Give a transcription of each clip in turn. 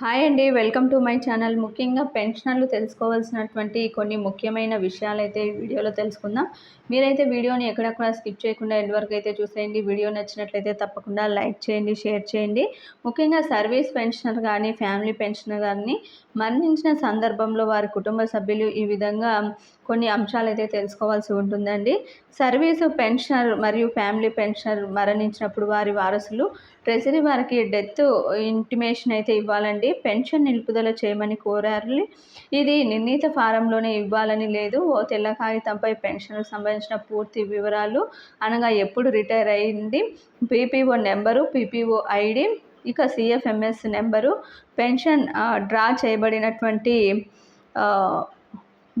Hi అండి welcome to my channel. ముఖ్యంగా పెన్షనర్లు తెలుసుకోవాల్సినటువంటి కొన్ని ముఖ్యమైన విషయాలు అయితే వీడియోలో తెలుసుకుందాం. మీరైతే వీడియోని ఎక్కడక్కడ స్కిప్ చేయకుండా ఎండ్ వరకు అయితే చూసేయండి. వీడియో నచ్చినట్లయితే తప్పకుండా లైక్ చేయండి షేర్ చేయండి. ముఖ్యంగా సర్వీస్ పెన్షనర్ కానీ ఫ్యామిలీ పెన్షనర్ కానీ మరణించిన సందర్భంలో వారి కుటుంబ సభ్యులు ఈ విధంగా కొన్ని అంశాలు అయితే తెలుసుకోవాల్సి ఉంటుందండి. సర్వీసు పెన్షనర్ మరియు ఫ్యామిలీ పెన్షనర్ మరణించినప్పుడు వారి వారసులు ట్రెజరీ వారికి డెత్ ఇంటిమేషన్ అయితే ఇవ్వాలండి. పెన్షన్ నిలుపుదల చేయమని కోరారు. ఇది నిర్ణీత ఫారంలోనే ఇవ్వాలని లేదు. ఓ తెల్ల కాగితంపై పెన్షన్కు సంబంధించిన పూర్తి వివరాలు అనగా ఎప్పుడు రిటైర్ అయింది పీపీఓ నెంబరు పీపీఓ ఐడి ఇక సిఎఫ్ఎంఎస్ నెంబరు పెన్షన్ డ్రా చేయబడినటువంటి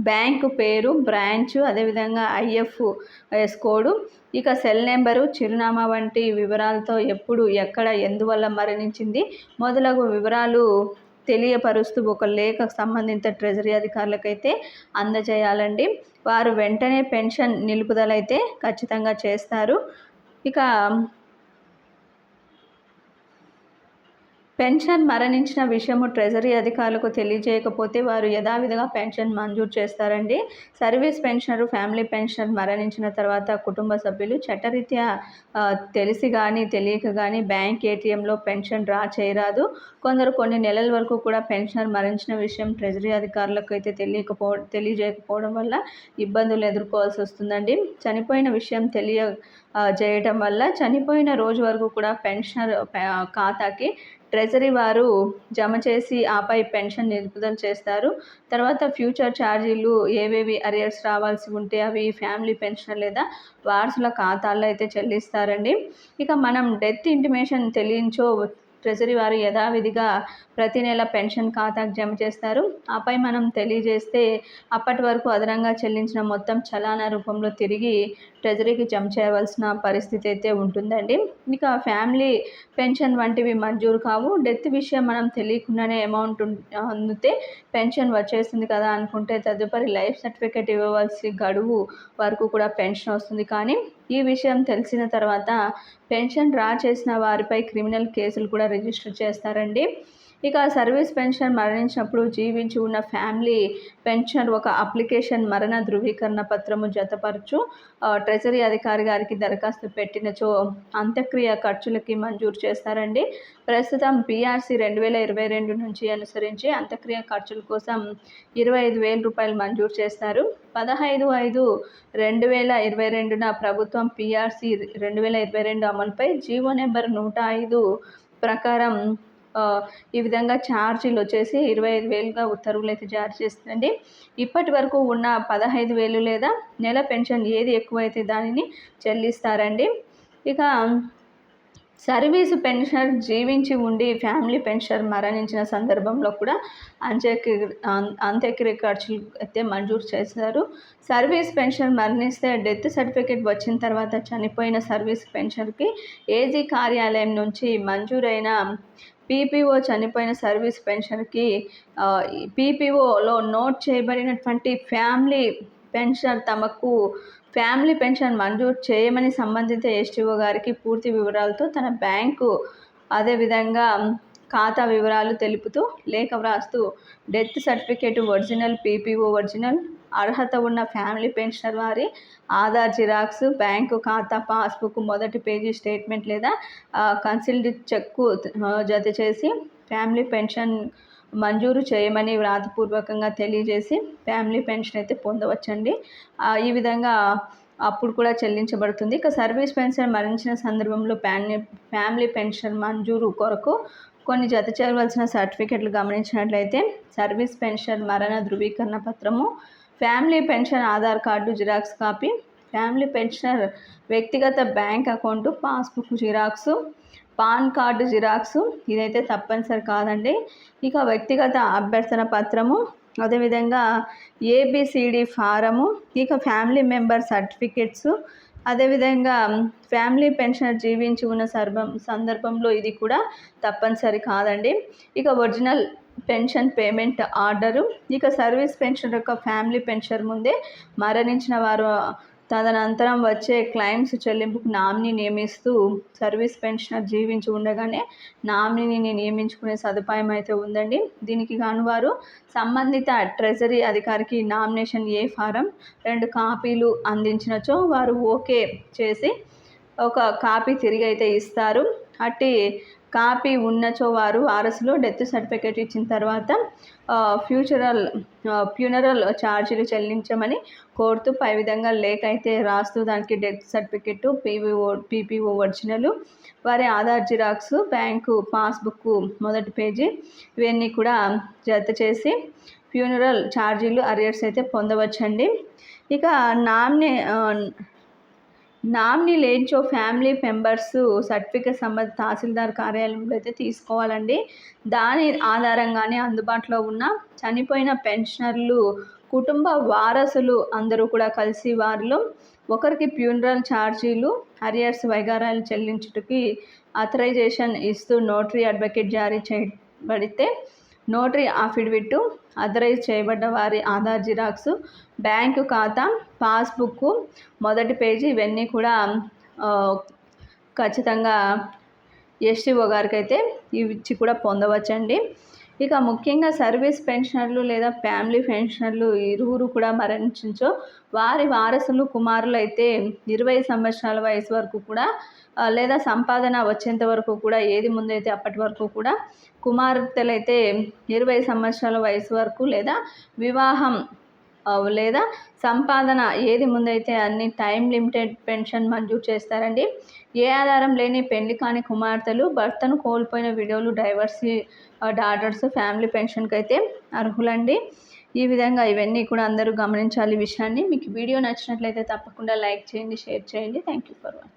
బ్యాంకు పేరు బ్రాంచ్ అదేవిధంగా ఐఎఫ్ఎస్ కోడు. ఇక సెల్ నెంబరు చిరునామా వంటి వివరాలతో ఎప్పుడు ఎక్కడ ఎందువల్ల మరణించింది? మొదలగు వివరాలు తెలియపరుస్తూ ఒక లేఖ సంబంధిత ట్రెజరీ అధికారులకైతే అందజేయాలండి. వారు వెంటనే పెన్షన్ నిలుపుదలైతే ఖచ్చితంగా చేస్తారు. ఇక పెన్షన్ మరణించిన విషయము ట్రెజరీ అధికారులకు తెలియజేయకపోతే వారు యథావిధిగా పెన్షన్ మంజూరు చేస్తారండి. సర్వీస్ పెన్షనర్ ఫ్యామిలీ పెన్షన్ మరణించిన తర్వాత కుటుంబ సభ్యులు చట్టరీత్యా తెలిసి కానీ తెలియక కానీ బ్యాంక్ ఏటీఎంలో పెన్షన్ డ్రా చేయరాదు. కొందరు కొన్ని నెలల వరకు కూడా పెన్షనర్ మరణించిన విషయం ట్రెజరీ అధికారులకు అయితే తెలియకపో తెలియజేయకపోవడం వల్ల ఇబ్బందులు ఎదుర్కోవాల్సి వస్తుందండి. చనిపోయిన విషయం తెలియ చేయటం వల్ల చనిపోయిన రోజు వరకు కూడా పెన్షనర్ ఖాతాకి ట్రెజరీ వారు జమ చేసి ఆపై పెన్షన్ నిలుపుదల చేస్తారు. తర్వాత ఫ్యూచర్ ఛార్జీలు ఏవేవి అరియర్స్ రావాల్సి ఉంటే అవి ఫ్యామిలీ పెన్షన్ లేదా వారసుల ఖాతాల్లో అయితే చెల్లిస్తారండి. ఇక మనం డెత్ ఇంటిమేషన్ తెలియించో ట్రెజరీ వారు యథావిధిగా ప్రతి నెల పెన్షన్ ఖాతాకు జమ చేస్తారు. ఆపై మనం తెలియజేస్తే అప్పటి వరకు అదనంగా చెల్లించిన మొత్తం చలానా రూపంలో తిరిగి ట్రెజరీకి జమ చేయవలసిన పరిస్థితి అయితే ఉంటుందండి. ఇక ఫ్యామిలీ పెన్షన్ వంటివి మంజూరు కావు. డెత్ విషయం మనం తెలియకుండానే అమౌంట్ అందితే పెన్షన్ వచ్చేస్తుంది కదా అనుకుంటే తదుపరి లైఫ్ సర్టిఫికేట్ ఇవ్వవలసి గడువు వరకు కూడా పెన్షన్ వస్తుంది. కానీ ఈ విషయం తెలిసిన తర్వాత పెన్షన్ డ్రా చేసిన వారిపై క్రిమినల్ కేసులు కూడా రిజిస్టర్ చేస్తారండి. ఇక సర్వీస్ పెన్షన్ మరణించినప్పుడు జీవించి ఉన్న ఫ్యామిలీ పెన్షన్ ఒక అప్లికేషన్ మరణ ధృవీకరణ పత్రము జతపరచు. ట్రెజరీ అధికారి గారికి దరఖాస్తు పెట్టినచో అంత్యక్రియ ఖర్చులకి మంజూరు చేస్తారండి. ప్రస్తుతం పీఆర్సీ రెండు వేల ఇరవై రెండు నుంచి అనుసరించి అంత్యక్రియ ఖర్చుల కోసం ఇరవై ఐదు వేల రూపాయలు మంజూరు చేస్తారు. పదహైదు ఐదు రెండు వేల ఇరవై రెండున ప్రభుత్వం పీఆర్సీ రెండు వేల ఇరవై రెండు అమలుపై జీవో నెంబర్ నూట ఐదు ప్రకారం ఈ విధంగా ఛార్జీలు వచ్చేసి ఇరవై ఐదు వేలుగా ఉత్తర్వులు అయితే జారీ చేస్తుందండి. ఇప్పటి వరకు ఉన్న పదహైదు వేలు లేదా నెల పెన్షన్ ఏది ఎక్కువైతే దానిని చెల్లిస్తారండి. ఇక సర్వీసు పెన్షనర్ జీవించి ఉండి ఫ్యామిలీ పెన్షనర్ మరణించిన సందర్భంలో కూడా అంత్యక్రి అంత్యక్రియ ఖర్చులు అయితే మంజూరు చేశారు. సర్వీస్ పెన్షన్ మరణిస్తే డెత్ సర్టిఫికేట్ వచ్చిన తర్వాత చనిపోయిన సర్వీస్ పెన్షన్కి ఏజీ కార్యాలయం నుంచి మంజూరైన పీపీఓ చనిపోయిన సర్వీస్ పెన్షన్కి పీపీఓలో నోట్ చేయబడినటువంటి ఫ్యామిలీ పెన్షన్ తమకు ఫ్యామిలీ పెన్షన్ మంజూరు చేయమని సంబంధిత ఎస్టీఓ గారికి పూర్తి వివరాలతో తన బ్యాంకు అదేవిధంగా ఖాతా వివరాలు తెలుపుతూ లేఖ వ్రాస్తూ death certificate original PPO original అర్హత ఉన్న ఫ్యామిలీ పెన్షనర్ వారి ఆధార్ జిరాక్స్ బ్యాంకు ఖాతా పాస్బుక్ మొదటి పేజీ స్టేట్మెంట్ లేదా కన్సిల్డ్ చెక్కు జత చేసి ఫ్యామిలీ పెన్షన్ మంజూరు చేయమని వ్రాతపూర్వకంగా తెలియజేసి ఫ్యామిలీ పెన్షన్ అయితే పొందవచ్చండి. ఈ విధంగా అప్పుడు కూడా చెల్లించబడుతుంది. ఇక సర్వీస్ పెన్షన్ మరణించిన సందర్భంలో ఫ్యామిలీ పెన్షన్ మంజూరు కొరకు కొన్ని జత చేయవలసిన సర్టిఫికెట్లు గమనించినట్లయితే సర్వీస్ పెన్షన్ మరణ ధృవీకరణ పత్రము family pension Aadhaar card xerox copy family pensioner వ్యక్తిగత bank account passbook xerox PAN card xerox ఇదైతే తప్పనిసరి కాదండి. ఇక వ్యక్తిగత అభ్యర్థన పత్రము అదేవిధంగా ఏబిసిడి ఫారము ఇక ఫ్యామిలీ మెంబర్ సర్టిఫికెట్స్ అదేవిధంగా ఫ్యామిలీ పెన్షనర్ జీవించి ఉన్న సర్భం సందర్భంలో ఇది కూడా తప్పనిసరి కాదండి. ఇక ఒరిజినల్ పెన్షన్ పేమెంట్ ఆర్డరు ఇక సర్వీస్ పెన్షన్ యొక్క ఫ్యామిలీ పెన్షన్ ముందే మరణించిన వారు తదనంతరం వచ్చే క్లైమ్స్ చెల్లింపుకు నామినీ నియమిస్తూ సర్వీస్ పెన్షనర్ జీవించి ఉండగానే నామినీని నియమించుకునే సదుపాయం అయితే ఉందండి. దీనికి గాను వారు సంబంధిత ట్రెజరీ అధికారికి నామినేషన్ ఏ ఫారం రెండు కాపీలు అందించినచో వారు ఓకే చేసి ఒక కాపీ తిరిగి అయితే ఇస్తారు. అట్టి కాపీ ఉన్నచో వారు వారసులు డెత్ సర్టిఫికేట్ ఇచ్చిన తర్వాత ఫ్యూచరల్ ఫ్యూనరల్ ఛార్జీలు చెల్లించమని కోరుతూ పై విధంగా లేఖ అయితే రాస్తూ దానికి death certificate PVO PPO original వారి ఆధార్ జిరాక్స్ బ్యాంకు పాస్బుక్ మొదటి పేజీ ఇవన్నీ కూడా జత చేసి ఫ్యూనరల్ ఛార్జీలు అరియర్స్ అయితే పొందవచ్చండి. ఇక నామినే నామినీ లేంచో ఫ్యామిలీ మెంబర్స్ సర్టిఫికేట్ సంబంధిత తహసీల్దార్ కార్యాలయంలో అయితే తీసుకోవాలండి. దాని ఆధారంగానే అందుబాటులో ఉన్న చనిపోయిన పెన్షనర్లు కుటుంబ వారసులు అందరూ కూడా కలిసి వారిలో ఒకరికి ప్యూనరల్ ఛార్జీలు హరియర్స్ వైగారాలు చెల్లించుటకి అథరైజేషన్ ఇస్తూ నోటరీ అడ్వకేట్ జారీ చేయబడితే నోటరీ అఫిడవిట్ అథరైజ్ చేయబడ్డ వారి ఆధార్ జిరాక్స్ బ్యాంకు ఖాతా పాస్బుక్ మొదటి పేజీ ఇవన్నీ కూడా ఖచ్చితంగా ఎస్టీఓ గారికి అయితే ఇవి కూడా పొందవచ్చండి. ఇక ముఖ్యంగా సర్వీస్ పెన్షనర్లు లేదా ఫ్యామిలీ పెన్షనర్లు ఇరువురు కూడా మరణించో వారి వారసులు కుమారులు అయితే ఇరవై సంవత్సరాల వయసు వరకు కూడా లేదా సంపాదన వచ్చేంత వరకు కూడా ఏది ముందైతే అప్పటి వరకు కూడా కుమార్తెలైతే ఇరవై సంవత్సరాల వయసు వరకు లేదా వివాహం లేదా సంపాదన ఏది ముందైతే అన్ని టైం లిమిటెడ్ పెన్షన్ మంజూరు చేస్తారండి. ఏ ఆధారం లేని పెళ్ళి కాని కుమార్తెలు భర్తను కోల్పోయిన విడవలు డైవర్సీ డాటర్స్ ఫ్యామిలీ పెన్షన్కి అయితే అర్హులండి. ఈ విధంగా ఇవన్నీ కూడా అందరూ గమనించాలి విషయాన్ని. మీకు వీడియో నచ్చినట్లయితే తప్పకుండా లైక్ చేయండి షేర్ చేయండి. Thank you for watching